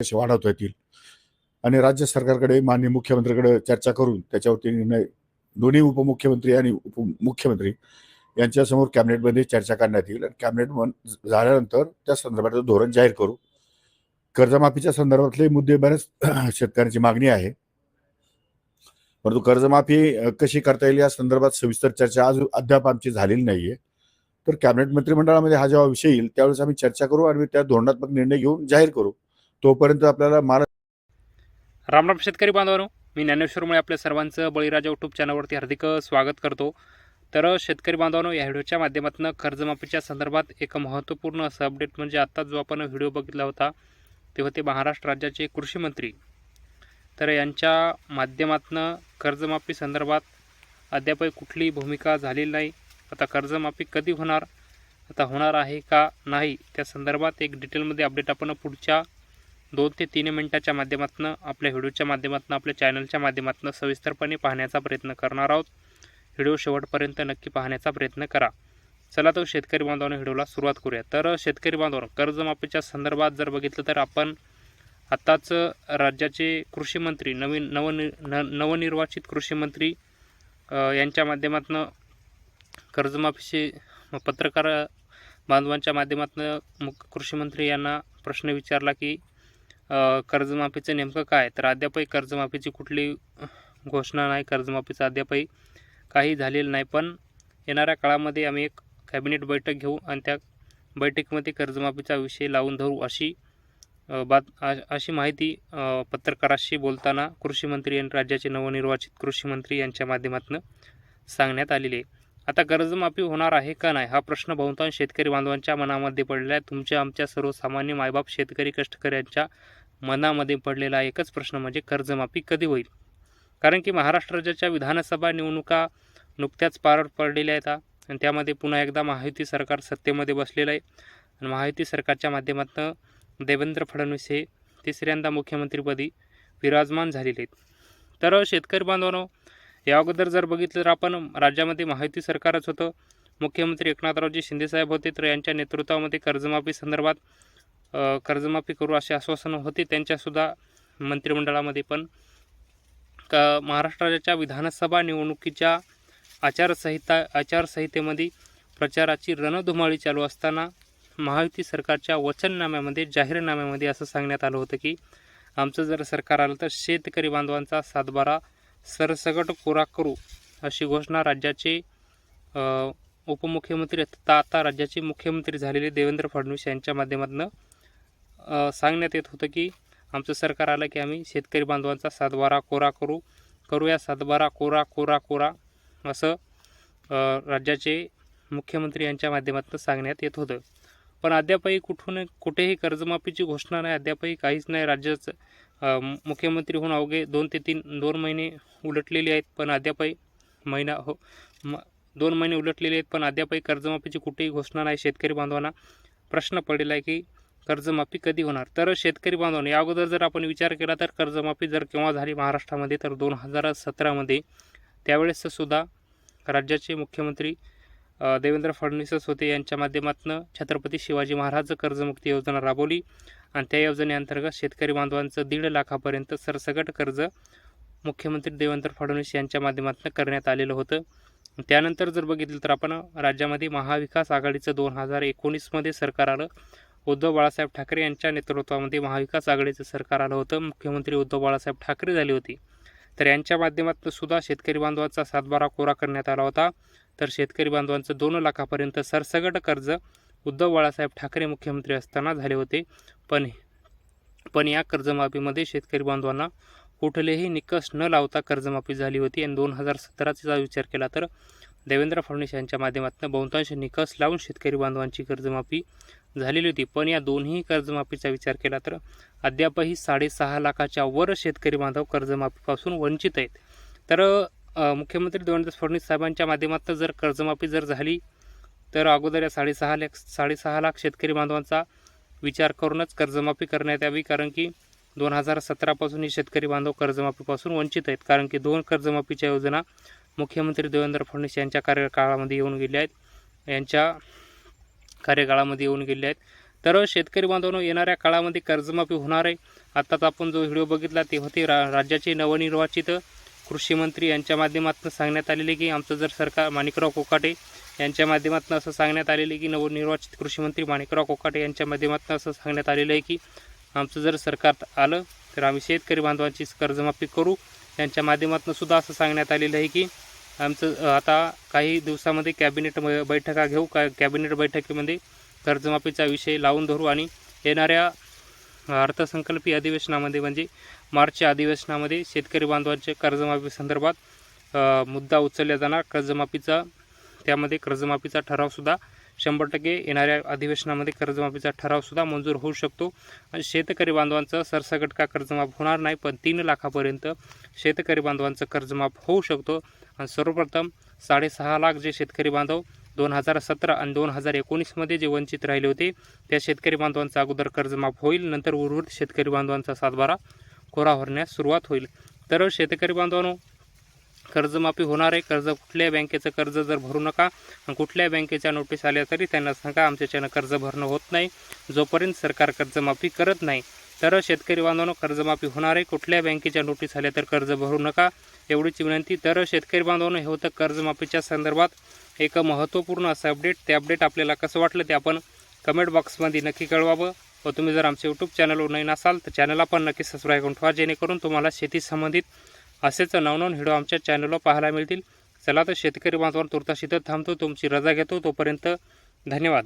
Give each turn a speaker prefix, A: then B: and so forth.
A: कसे वाढवता येतील? आणि राज्य सरकारकडे माननीय मुख्यमंत्र्याकडे चर्चा करून त्याच्यावरती निर्णय दोन्ही उपमुख्यमंत्री आणि उपमुख्यमंत्री यांच्यासमोर कॅबिनेटमध्ये चर्चा करण्यात येईल. आणि कॅबिनेट झाल्यानंतर त्या संदर्भातलं धोरण जाहीर करू. कर्जमाफीच्या संदर्भातले मुद्दे बऱ्याच शेतकऱ्यांची मागणी आहे. परंतु कर्जमाफी कशी करता येईल या संदर्भात सविस्तर चर्चा आज अद्याप आमची झालेली नाहीये. तर कॅबिनेट मंत्रिमंडळामध्ये हा जेव्हा विषय येईल त्यावेळेस आम्ही चर्चा करू आणि त्या धोरणात्मक निर्णय घेऊन जाहीर करू. तोपर्यंत आपल्याला महाराष्ट्र
B: रामराम शेतकरी बांधवांनो मी ज्ञानेश्वरमुळे आपल्या सर्वांचं बळीराजा यूट्यूब चॅनलवरती हार्दिक स्वागत करतो. तर शेतकरी बांधवांनो या व्हिडिओच्या माध्यमातून कर्जमाफीच्या संदर्भात एक महत्त्वपूर्ण असं अपडेट म्हणजे आत्ता जो आपण व्हिडिओ बघितला होता ते होते महाराष्ट्र राज्याचे कृषी मंत्री. तर यांच्या माध्यमातून कर्जमाफी संदर्भात अद्यापही कुठलीही भूमिका झालेली नाही. आता कर्जमाफी कधी होणार? आता होणार आहे का नाही? त्या संदर्भात एक डिटेलमध्ये अपडेट आपण पुढच्या दोन ते तीन मिनटाच्या माध्यमातून आपल्या व्हिडिओच्या माध्यमातून आपल्या चॅनलच्या माध्यमातून सविस्तरपणे पाहण्याचा प्रयत्न करणार आहोत. व्हिडिओ शेवटपर्यंत नक्की पाहण्याचा प्रयत्न करा. चला तर शेतकरी बांधवांना व्हिडिओला सुरुवात करूया. तर शेतकरी बांधवांनो कर्जमाफीच्या संदर्भात जर बघितलं तर आपण आत्ताच राज्याचे कृषी मंत्री नवीन नवनि न नवनिर्वाचित कृषी मंत्री यांच्या माध्यमातून कर्जमाफीचे पत्रकार बांधवांच्या माध्यमातून मुख कृषीमंत्री यांना प्रश्न विचारला की कर्जमाफीचं नेमकं काय? तर अद्यापही कर्जमाफीची कुठली घोषणा नाही कर्जमाफीचं अद्यापही काही झालेलं नाही. पण येणाऱ्या काळामध्ये आम्ही एक कॅबिनेट बैठक घेऊ आणि त्या बैठकीमध्ये कर्जमाफीचा विषय लावून धरू अशी बात अशी माहिती पत्रकाराशी बोलताना कृषी मंत्री आणि राज्याचे नवनिर्वाचित कृषी मंत्री यांच्या माध्यमातून सांगण्यात आलेली आहे. आता कर्जमाफी होणार आहे का नाही? हा प्रश्न बहुतांश शेतकरी बांधवांच्या मनामध्ये पडलेला आहे. तुमच्या आमच्या सर्वसामान्य मायबाप शेतकरी कष्टकऱ्यांच्या मनामध्ये पडलेला एकच प्रश्न म्हणजे कर्जमाफी कधी होईल? कारण की महाराष्ट्र राज्याच्या विधानसभा निवडणुका नुकत्याच पार पडलेल्या आहेत आणि त्यामध्ये पुन्हा एकदा महायुती सरकार सत्तेमध्ये बसलेलं आहे. आणि महायुती सरकारच्या माध्यमातून देवेंद्र फडणवीस हे तिसऱ्यांदा मुख्यमंत्रीपदी विराजमान झालेले आहेत. तर शेतकरी बांधवांनो या अगोदर जर बघितलं तर आपण राज्यामध्ये महायुती सरकारच होतं. मुख्यमंत्री एकनाथरावजी शिंदेसाहेब होते तर यांच्या नेतृत्वामध्ये कर्जमाफी संदर्भात कर्जमाफी करू असे आश्वासनं होते. त्यांच्यासुद्धा मंत्रिमंडळामध्ये पण का महाराष्ट्र राज्याच्या विधानसभा निवडणुकीच्या आचारसंहिता आचारसंहितेमध्ये प्रचाराची रणधुमाळी चालू असताना महायुती सरकारच्या वचननाम्यामध्ये जाहीरनाम्यामध्ये असं सांगण्यात आलं होतं की आमचं जर सरकार आलं तर शेतकरी बांधवांचा सातबारा सरसगट कोरा करू अशी घोषणा राज्याचे उपमुख्यमंत्री तथा आता राज्याचे मुख्यमंत्री झालेले देवेंद्र फडणवीस यांच्या माध्यमातून सांगण्यात येत होतं की आमचं सरकार आलं की आम्ही शेतकरी बांधवांचा सातबारा कोरा करू करूया सातबारा कोरा कोरा कोरा असं राज्याचे मुख्यमंत्री यांच्या माध्यमातून सांगण्यात येत होतं. पण अद्यापही कुठून कुठेही कर्जमाफीची घोषणा नाही अद्यापही काहीच नाही राज्याचं मुख्यमंत्री होऊन अवघे दोन ते तीन दोन महिने उलटलेले आहेत पण अद्यापही महिना हो म दोन महिने उलटलेले आहेत पण अद्यापही कर्जमाफीची कुठेही घोषणा नाही. शेतकरी बांधवांना प्रश्न पडलेला आहे की कर्जमाफी कधी होणार? तर शेतकरी बांधवांनी अगोदर जर आपण विचार केला तर कर्जमाफी जर केव्हा झाली महाराष्ट्रामध्ये तर दोन हजार सतरामध्ये त्यावेळेससुद्धा राज्याचे मुख्यमंत्री देवेंद्र फडणवीसच होते. यांच्या माध्यमातून छत्रपती शिवाजी महाराज कर्जमुक्ती योजना राबवली. आणि त्या योजनेअंतर्गत शेतकरी बांधवांचं दीड लाखापर्यंत सरसगट कर्ज मुख्यमंत्री देवेंद्र फडणवीस यांच्या माध्यमातून करण्यात आलेलं होतं. त्यानंतर जर बघितलं तर आपण राज्यामध्ये महाविकास आघाडीचं दोन हजार एकोणीसमध्ये सरकार आलं. उद्धव बाळासाहेब ठाकरे यांच्या नेतृत्वामध्ये महाविकास आघाडीचं सरकार आलं होतं. मुख्यमंत्री उद्धव बाळासाहेब ठाकरे झाले होते. तर यांच्या माध्यमातून सुद्धा शेतकरी बांधवांचा सातबारा कोरा करण्यात आला होता. तर शेतकरी बांधवांचं दोन लाखापर्यंत सरसगट कर्ज उद्धव बाळासाहेब ठाकरे मुख्यमंत्री असताना झाले होते. पण पण या कर्जमाफीमध्ये शेतकरी बांधवांना कुठलेही निकष न लावता कर्जमाफी झाली होती. आणि दोन हजार सतराचा विचार केला तर देवेंद्र फडणवीस यांच्या माध्यमातून बहुतांश निकष लावून शेतकरी बांधवांची कर्जमाफी झालेली होती. पण या दोन्ही कर्जमाफीचा विचार केला तर अद्यापही साडेसहा लाखाच्या वर शेतकरी बांधव कर्जमाफीपासून वंचित आहेत. तर मुख्यमंत्री देवेंद्र फडणवीस साहेबांच्या माध्यमातून जर कर्जमाफी जर झाली तर अगोदर या साडेसहा लाख साडेसहा लाख शेतकरी बांधवांचा विचार करूनच कर्जमाफी करण्यात यावी कारण की दोन हजार सतरापासून हे शेतकरी बांधव कर्जमाफीपासून वंचित आहेत कारण की दोन कर्जमाफीच्या योजना मुख्यमंत्री देवेंद्र फडणवीस यांच्या कार्यकाळामध्ये येऊन गेल्या आहेत. यांच्या कार्यकाळामध्ये येऊन गेल्या आहेत. तर शेतकरी बांधवांनो येणाऱ्या काळामध्ये कर्जमाफी होणार आहे. आत्ताच आपण जो व्हिडिओ बघितला ते होते रा राज्याचे नवनिर्वाचित कृषी मंत्री यांच्या माध्यमातून सांगण्यात आलेले की आमचं जर सरकार माणिकराव कोकाटे यांच्या माध्यमातून असं सांगण्यात आलेलं आहे की नवनिर्वाचित कृषीमंत्री माणिकराव कोकाटे यांच्या माध्यमातून असं सांगण्यात आलेलं आहे की आमचं जर सरकार आलं तर आम्ही शेतकरी बांधवांची कर्जमाफी करू. यांच्या माध्यमातून सुद्धा असं सांगण्यात आलेलं आहे की आमचं आता काही दिवसामध्ये कॅबिनेट म- बैठका घेऊ. का कॅबिनेट बैठकीमध्ये कर्जमाफीचा विषय लावून धरू आणि येणाऱ्या अर्थसंकल्पीय अधिवेशनामध्ये म्हणजे मार्चच्या अधिवेशनामध्ये शेतकरी बांधवांच्या कर्जमाफी संदर्भात मुद्दा उचलला जाणार. कर्जमाफीचा त्यामध्ये कर्जमाफीचा ठरावसुद्धा शंभर टक्के येणाऱ्या अधिवेशनामध्ये कर्जमाफीचा ठरावसुद्धा मंजूर होऊ शकतो. आणि शेतकरी बांधवांचं सरसकट का कर्जमाफ होणार नाही पण तीन लाखापर्यंत शेतकरी बांधवांचं कर्जमाफ होऊ शकतो. आणि सर्वप्रथम साडेसहा लाख जे शेतकरी बांधव दोन हजार सतरा आणि दोन हजार एकोणीसमध्ये जे वंचित राहिले होते त्या शेतकरी बांधवांचा अगोदर कर्जमाफ होईल नंतर उर्वरित शेतकरी बांधवांचा सातबारा कोरा भरण्यास सुरुवात होईल. तर शेतकरी बांधवांनो कर्जमाफी होणार आहे. कर्ज कुठल्याही बँकेचं कर्ज जर भरू नका आणि कुठल्याही बँकेच्या नोटीस आल्या तरी त्यांना सांगा आमच्याच्यानं कर्ज भरणं होत नाही. जोपर्यंत सरकार कर्जमाफी करत नाही तर शेतकरी बांधवांनो कर्जमाफी होणार आहे. कुठल्या बँकेच्या नोटीस आल्या तर कर्ज भरू नका. एवढीच विनंती तर शेतकरी बांधवांनो हे होतं कर्जमाफीच्या संदर्भात एक महत्त्वपूर्ण असं अपडेट ते अपडेट आपल्याला कसं वाटलं ते आपण कमेंट बॉक्समध्ये नक्की कळवावं. व तुम्ही जर आमच्या यूट्यूब चॅनलवर नवीन असाल तर चॅनलला पण नक्की सबस्क्राईब करून ठेवा जेणेकरून तुम्हाला शेती संबंधित असेच नवनवन व्हिडिओ आमच्या चॅनलवर पाहायला मिळतील. चला तर शेतकरी बांधवांवर तुर्तास इथं थांबतो. तुमची रजा घेतो. तोपर्यंत धन्यवाद.